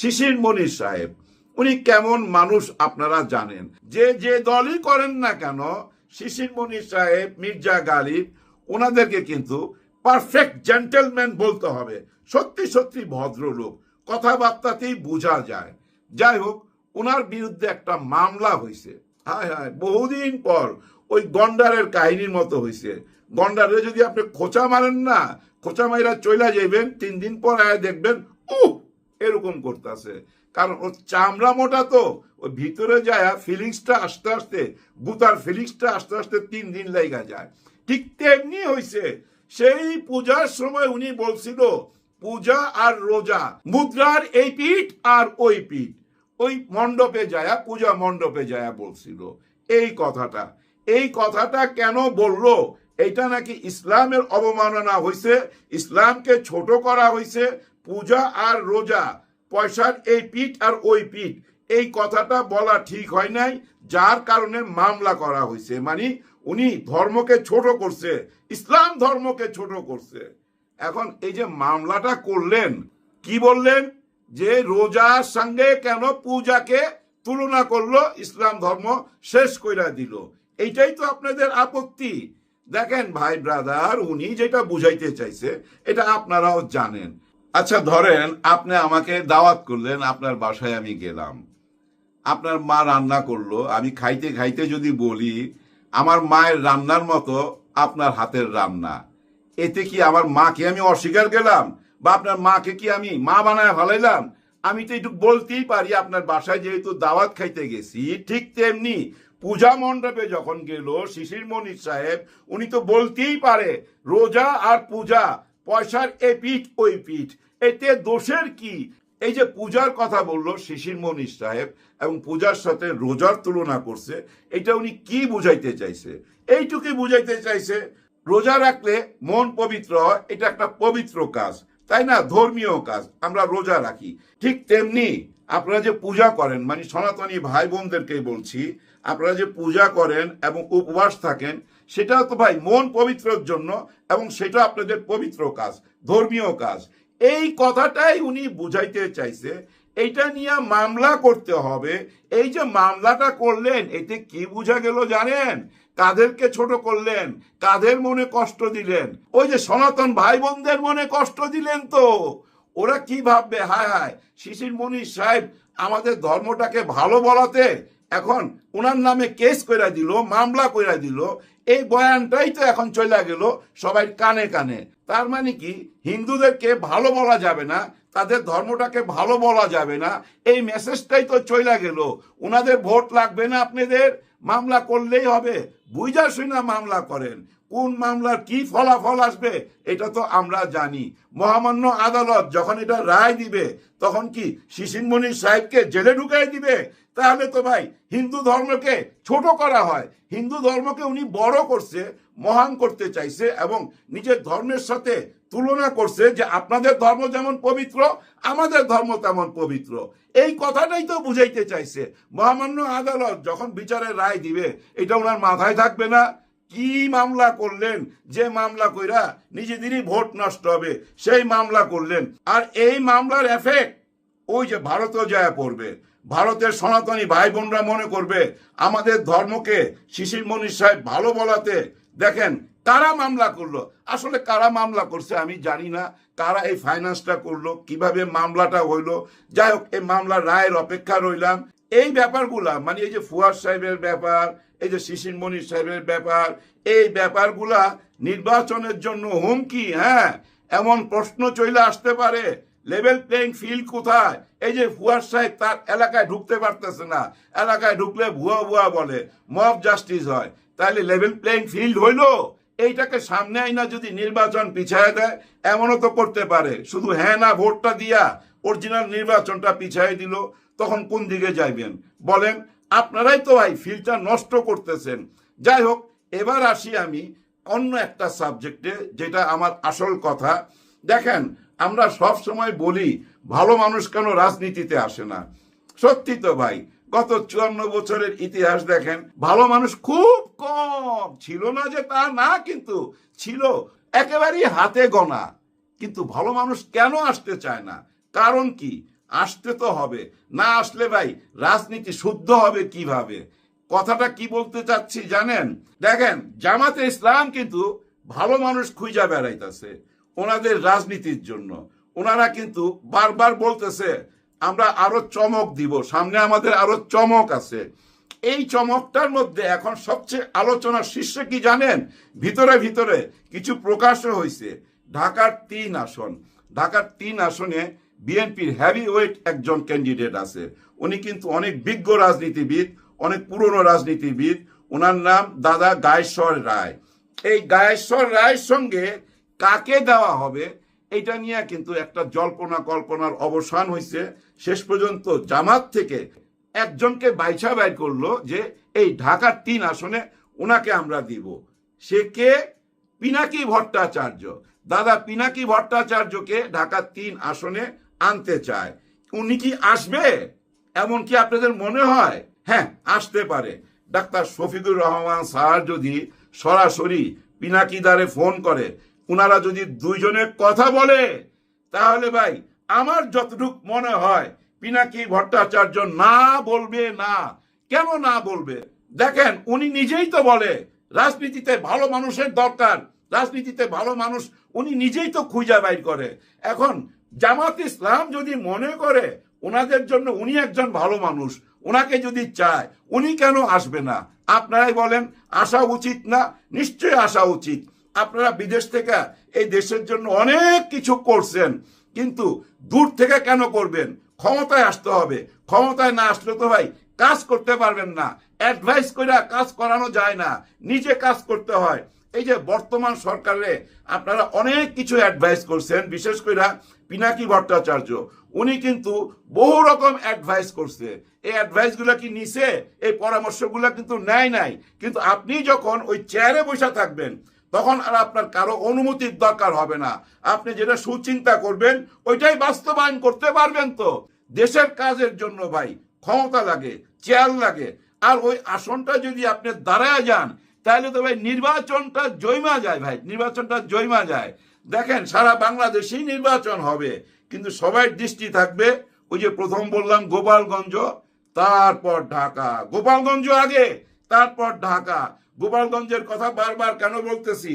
শিশির সাহেব, উনি কেমন মানুষ আপনারা জানেন। যে যে দলই করেন না কেন, শিশির সাহেব, মির্জা গালিব, ওনাদেরকে কিন্তু পারফেক্ট জেন্টেলম্যান বলতে হবে। সত্যি সত্যি ভদ্রলোক, কথাবার্তাতেই বোঝা যায়। যাই হোক, ওনার বিরুদ্ধে একটা মামলা হয়েছে হায় হায়, বহুদিন পর ওই গন্ডারের কাহিনীর মতো হয়েছে গন্ডারে যদি আপনি খোঁচা মারেন না, খোঁচা মাইরা চইলা যাইবেন, তিন দিন পর আয় দেখবেন, উহ! এরকম করতেছে। কারণ ওর চামড়া মোটা তো ওই ভিতরে যায় ফিলিংসটা আস্তে আস্তে, গুতার ফিলিংসটা আস্তে আস্তে তিন দিন লেগা যায়। ঠিক তেমনি হয়েছে সেই পূজার সময় উনি বলছিল, পূজা আর রোজা, মুদ্রার এই পিঠ আর ওই পিঠ। ওই মণ্ডপে যায়, পূজা মণ্ডপে যায় বলছিল। এই কথাটা এই কথাটা কেন বলল? এটা নাকি ইসলামের অবমাননা হয়েছে ইসলামকে ছোট করা হয়েছে পূজা আর রোজা, পয়সার এই পিঠ আর ওই পিঠ, এই কথাটা বলা ঠিক হয় নাই, যার কারণে মামলা করা হয়েছে মানে উনি ধর্মকে ছোট করছে, ইসলাম ধর্মকে ছোট করছে। এখন এই যে মামলাটা করলেন, কি বললেন? যে রোজার সঙ্গে কেন পূজাকে তুলনা করল, ইসলাম ধর্ম শেষ কইরা দিল। এইটাই তো আপনাদের আপত্তি। দেখেন ভাই ব্রাদার, উনি যেটা বুঝাইতে চাইছে, এটা আপনারাও জানেন। আচ্ছা ধরেন আপনি আমাকে দাওয়াত করলেন, আপনার বাসায় আমি গেলাম। আপনার মা রান্না করল, আমি খাইতে খাইতে যদি বলি, আমার মায়ের রান্নার মতো আপনার হাতের রান্না। এতে কি আমার মাকে আমি অস্বীকার গেলাম? বা আপনার মাকে কি আমি মা বানায় ভালাইলাম আমি তো একটু বলতেই পারি, আপনার বাসায় যেহেতু দাওয়াত খাইতে গেছি, ঠিক তেমনি পূজা মণ্ডপে যখন গেল, শিশির মনির সাহেব, উনি তো বলতেই পারে, রোজা আর পূজা, পয়সার এ পিঠ, ওই পিঠ। এতে দোষের কি? এই যে পূজার কথা বলল শিশির মনির সাহেব এবং পূজার সাথে রোজার তুলনা করছে, এটা উনি কি বুঝাইতে চাইছে? এইটুকুই বুঝাইতে চাইছে, রোজা রাখলে মন পবিত্র হয়, এটা একটা পবিত্র কাজ, তাই না? ধর্মীয় কাজ, আমরা রোজা রাখি। ঠিক তেমনি আপনারা যে পূজা করেন মানে সনাতনী ভাই বোনদেরকে বলছি, আপনারা যে পূজা করেন এবং উপবাস থাকেন, সেটা তো ভাই মন পবিত্রর জন্য এবং সেটা আপনাদের পবিত্র কাজ, ধর্মীয় কাজ। এই কথাটাই উনি বুঝাইতে চাইছে। এইটা নিয়ে মামলা করতে হবে। এই যে মামলাটা করলেন, এতে কি বোঝা গেল জানেন? কাদেরকে ছোট করলেন? কাদের মনে কষ্ট দিলেন? ওই যে সনাতন ভাই বোনদের মনে কষ্ট দিলেন তো। ওরা কি ভাববে? হায় হায়, শিশির মনির সাহেব আমাদের ধর্মটাকে ভালো বলাতে এখন ওনার নামে কেস কইরা দিল, মামলা কইরা দিল, এই বয়ানটাই তো এখন চলে গেল সবাই কানে কানে। তার মানে কি? হিন্দুদেরকে ভালো বলা যাবে না, তাদের ধর্মটাকে ভালো বলা যাবে না, এই মেসেজটাই তো চলে গেল। ওনাদের ভোট লাগবে না আপনাদের? মামলা করলেই হবে। বুঝা শুনা মামলা করেন, কোন মামলার কি ফলাফল আসবে, এটা তো আমরা জানি। মহামান্য আদালত যখন এটা রায় দিবে, তখন কি শিশিরমণি সাহেবকে জেলে ঢুকাই দিবে? তাহলে তো ভাই হিন্দু ধর্মকে ছোট করা হয়। হিন্দু ধর্মকে উনি বড় করছে, মহান করতে চাইছে এবং নিজের ধর্মের সাথে তুলনা করছে যে আপনাদের ধর্ম যেমন পবিত্র, আমাদের ধর্ম তেমন পবিত্র। এই কথাটাই তো বুঝাইতে চাইছে। মহামান্য আদালত যখন বিচারের রায় দিবে, এটা ওনার মাথায় থাকবে না। কি মামলা করলেন, যে মামলা কইরা নিজেদেরই ভোট নষ্ট হবে, সেই মামলা করলেন। আর এই মামলার এফেক্ট ওই যে ভারতও যায় পড়বে। ভারতের সনাতনী ভাই বোনরা মনে করবে, আমাদের ধর্মকে শিশির মনির সাহেব ভালো বলাতে দেখেন কারা মামলা করল। আসলে কারা মামলা করছে আমি জানি না, কারা এই ফাইন্যান্সটা করল, কীভাবে মামলাটা হইল। যাই হোক, এই মামলার রায়ের অপেক্ষা রইলাম। এই ব্যাপারগুলা মানে এই যে ফুয়ার সাহেবের ব্যাপার, এই যে শিশির মনির সাহেবের ব্যাপার, এই ব্যাপারগুলা নির্বাচনের জন্য হুমকি হ্যাঁ? এমন প্রশ্ন চলে আসতে পারে। লেভেল প্লেইং ফিল্ড কোথায়? এই যে ফুয়ার সাহেব তার এলাকায় ঢুকতে পারতেছে না, এলাকায় ঢুকলে ভুয়া ভুয়া বলে মব জাস্টিস হয়। তাহলে লেভেল প্লেইং ফিল্ড হইল? এইটাকে সামনে আইনা যদি নির্বাচন পিছায় দেয়, এমনও তো করতে পারে। শুধু হ্যাঁ না ভোটটা দিয়া অরিজিনাল নির্বাচনটা পিছায় দিল, তখন কোন দিকে যাইবেন? বলেন, আপনারাই তো ভাই ফিল্ডটা নষ্ট করতেছেন। যাই হোক, এবার আসি আমি অন্য একটা সাবজেক্টে যেটা আমার আসল কথা। দেখেন আমরা সব সময় বলি, ভালো মানুষ কেন রাজনীতিতে আসে না? সত্যি তো ভাই, গত চুয়ান্ন বছরের ইতিহাস দেখেন, ভালো মানুষ খুব কম। ছিল না যে তা না, কিন্তু ছিল একেবারেই হাতে গোনা। কিন্তু ভালো মানুষ কেন আসতে চায় না? কারণ কি? আসতে তো হবে। না আসলে ভাই, রাজনীতি শুদ্ধ হবে কীভাবে? কথাটা কি বলতে চাচ্ছি জানেন? দেখেন, জামাতে ইসলাম কিন্তু ভালো মানুষ খুঁজা বেড়াইতেছে। ওনাদের রাজনীতির জন্য। ওনারা কিন্তু বারবার বলতেছে, আমরা আরও চমক দিব, সামনে আমাদের আরও চমক আছে। এই চমকটার মধ্যে এখন সবচেয়ে আলোচনার শীর্ষে কি জানেন? ভিতরে ভিতরে কিছু প্রকাশ হয়েছে ঢাকার তিন আসন। ঢাকার তিন আসনে বিএনপির হ্যাভি ওয়েট একজন ক্যান্ডিডেট আছে। উনি কিন্তু অনেক বিজ্ঞ রাজনীতিবিদ, অনেক পুরনো রাজনীতিবিদ। ওনার নাম দাদা গায়েশ্বর রায়। এই গায়েশ্বর রায়ের সঙ্গে কাকে দেওয়া হবে এটা নিয়ে কিন্তু একটা জল্পনা কল্পনার অবসান হয়েছে শেষ পর্যন্ত জামাত থেকে একজনকে বাইছা বাইর করল যে, এই ঢাকার তিন আসনে ওনাকে আমরা দিব। সে কে? পিনাকি ভট্টাচার্য। দাদা পিনাকি ভট্টাচার্যকে ঢাকার তিন আসনে আনতে চায়। উনি কি আসবে? এমন কি আপনাদের মনে হয়? হ্যাঁ আসতে পারে। ডাক্তার শফিকুর রহমান স্যার যদি সরাসরি পিনাকিদারে ফোন করে উনারা যদি দুইজনে কথা বলে, তাহলে ভাই, আমার যতটুক মনে হয়, পিনাকি ভট্টাচার্য না বলবে না। কেন না বলবে? দেখেন, উনি নিজেই তো বলে, রাজনীতিতে ভালো মানুষের দরকার। রাজনীতিতে ভালো মানুষ, উনি নিজেই তো খুঁজা বাইর করে। এখন, জামাত ইসলাম যদি মনে করে ওনাদের জন্য উনি একজন ভালো মানুষ ওনাকে যদি চায়, উনি কেন আসবে না? আপনারাই বলেন, আসা উচিত না? নিশ্চয়ই আসা উচিত। আপনারা বিদেশ থেকে এই দেশের জন্য অনেক কিছু করছেন, কিন্তু দূর থেকে কেন করবেন? ক্ষমতায় আসতে হবে। ক্ষমতায় না আসলে তো ভাই কাজ করতে পারবেন না। অ্যাডভাইস করে কাজ করানো যায় না। নিজে কাজ করতে হয়। এই যে বর্তমান সরকারে আপনারা অনেক কিছু অ্যাডভাইস করছেন, বিশেষ করে পিনাকি ভট্টাচার্য। উনি কিন্তু বহু রকম অ্যাডভাইস করছে। এই অ্যাডভাইসগুলো কি নিছে? এই পরামর্শগুলো কিন্তু নেয় নাই। কিন্তু আপনি যখন ওই চেয়ারে বসে থাকবেন তখন আর আপনার কারও অনুমতির দরকার হবে না। আপনি যেটা সুচিন্তা করবেন, ওইটাই বাস্তবায়ন করতে পারবেন তো। দেশের কাজের জন্য ভাই, ক্ষমতা লাগে, চেয়ার লাগে। আর ওই আসনটা যদি আপনি দাঁড়ায় যান, তাহলে তো ভাই নির্বাচনটা জয়মা যায় ভাই, নির্বাচনটা জয়মা যায়। দেখেন, সারা বাংলাদেশেই নির্বাচন হবে, কিন্তু সবাই দৃষ্টি থাকবে, ওই যে প্রথম বললাম গোপালগঞ্জ, তারপর ঢাকা। গোপালগঞ্জ আগে, তারপর ঢাকা। গোপালগঞ্জের কথা বারবার কেন বলতেছি?